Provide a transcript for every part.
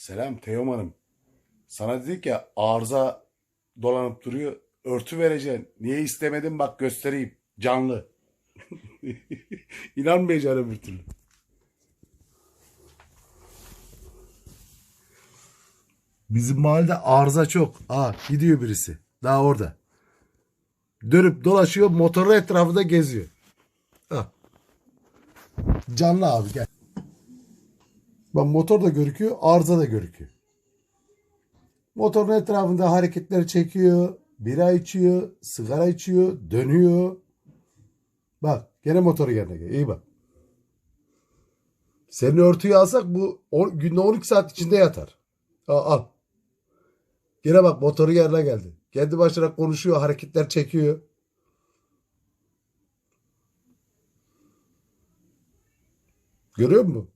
Selam Teoman'ım. Sana dedik ya arıza dolanıp duruyor. Örtü vereceksin. Niye istemedin bak göstereyim. Canlı. İnanmayacaksın öbür türlü. Bizim mahallede arıza çok. Aa gidiyor birisi. Daha orada. Dönüp dolaşıyor motorlu etrafında geziyor. Canlı abi gel. Bak motor da görüküyor, arıza da görüküyor. Motorun etrafında hareketleri çekiyor, bira içiyor, sigara içiyor, dönüyor. Bak gene motoru yerine gel. İyi bak. Senin örtüyü alsak bu on, günde 12 saat içinde yatar. Al, al. Gene bak motoru yerine geldi. Kendi başına konuşuyor, hareketler çekiyor. Görüyor musun?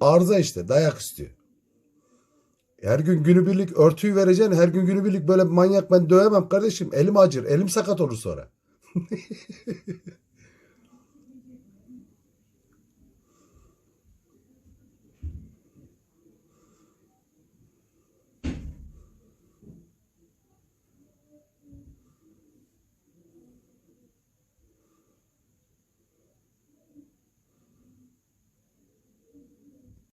Arıza işte dayak istiyor. Her gün günübirlik örtüyü vereceksin. Her gün günübirlik böyle manyak ben dövemem kardeşim. Elim acır. Elim sakat olur sonra.